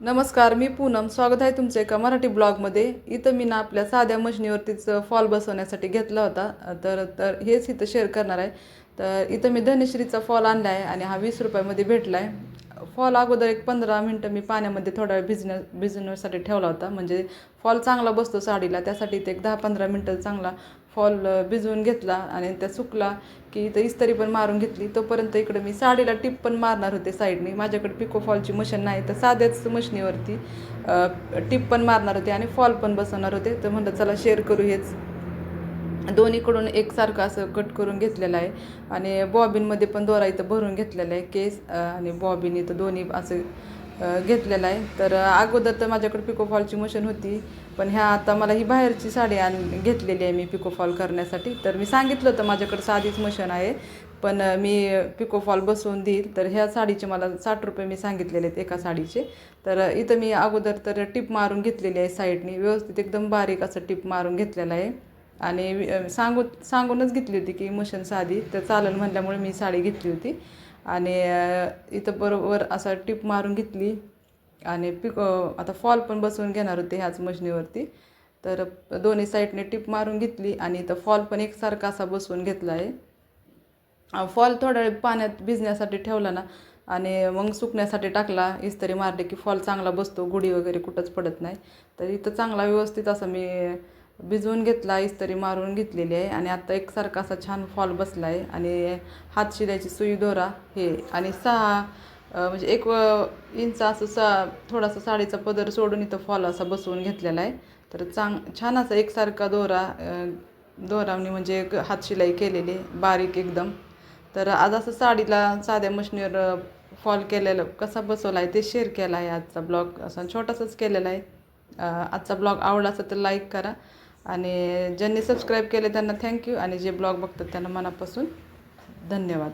नमस्कार मी पूनम. स्वागत आहे तुमचं एका मराठी ब्लॉगमध्ये. इथं मी ना आपल्या साध्या मशनीवरतीच फॉल बसवण्यासाठी घेतला होता. तर तर हेच इथं शेअर करणार आहे. तर इथं मी धनश्रीचा फॉल आणला आहे आणि हा वीस रुपयामध्ये भेटला आहे फॉल अगोदर एक पंधरा मिनटं मी पाण्यामध्ये थोडा वेळ भिजण्या भिजण्यासाठी ठेवला होता. म्हणजे फॉल चांगला बसतो साडीला. त्यासाठी ते एक दहा पंधरा मिनटं चांगला फॉल भिजवून घेतला आणि त्या सुकला की इथं इस्त्री पण मारून घेतली. तोपर्यंत इकडं मी साडीला टिप पण मारणार होते साईडने. माझ्याकडे पिको फॉलची मशीन नाही तर साध्याच मशनीवरती टिप पण मारणार होते आणि फॉल पण बसवणार होते. तर म्हणलं चला शेअर करू हेच. दोन्हीकडून एकसारखं असं कट करून घेतलेलं आहे. आणि बॉबिनमध्ये पण दोरा इथं भरून घेतलेला आहे केस आणि बॉबिन इथं दोन्ही असं घेतलेला आहे. तर अगोदर तर माझ्याकडे पिकोफॉलची मशीन होती पण ह्या आता मला ही बाहेरची साडी आण घेतलेली आहे मी पिकोफॉल करण्यासाठी. तर मी सांगितलं होतं माझ्याकडे साधीच मशीन आहे पण मी पिकोफॉल बसवून देईल. तर ह्या साडीचे मला साठ रुपये मी सांगितलेले आहेत एका साडीचे. तर इथं मी अगोदर तर टिप मारून घेतलेली आहे साईडनी. व्यवस्थित एकदम बारीक असं टिप मारून घेतलेलं आहे. आणि सांगू सांगूनच घेतली होती की मशीन साधी. तर चालेल म्हणल्यामुळे मी साडी घेतली होती. आणि इथं बरोबर असा टिप मारून घेतली. आणि पिक आता फॉल पण बसवून घेणार होते ह्याच मशनीवरती. तर दोन्ही साईडने टिप मारून घेतली आणि इथं फॉल पण एकसारखा असा बसवून घेतला आहे. फॉल थोडा वेळ पाण्यात भिजण्यासाठी ठेवला ना आणि मग सुकण्यासाठी टाकला. इस्तरी मारले की फॉल चांगला बसतो गुढी वगैरे कुठंच पडत नाही. तर इथं चांगला व्यवस्थित असा मी भिजवून घेतला इस्त्री मारून घेतलेली आहे आणि आता एकसारखा असा छान फॉल बसला आहे आणि हात शिलायची सुई दोरा हे आणि सहा म्हणजे एक इंच असं सा थोडासा साडीचा पदर सोडून इथं फॉल असा बसवून घेतलेला आहे. तर चांग छान असा एकसारखा दोरा अ, दोरावणी म्हणजे हात शिलाई केलेली बारीक एकदम. तर आज असं साडीला साध्या मशनीवर फॉल केलेलं कसा बसवला आहे ते शेअर केला आहे आजचा ब्लॉग. असा छोटासाच केलेला आहे. आजचा ब्लॉग आवडला असेल तर लाईक करा. आणि ज्यांनी सबस्क्राईब केले त्यांना थँक्यू आणि जे ब्लॉग बघतात त्यांना मनापासून धन्यवाद.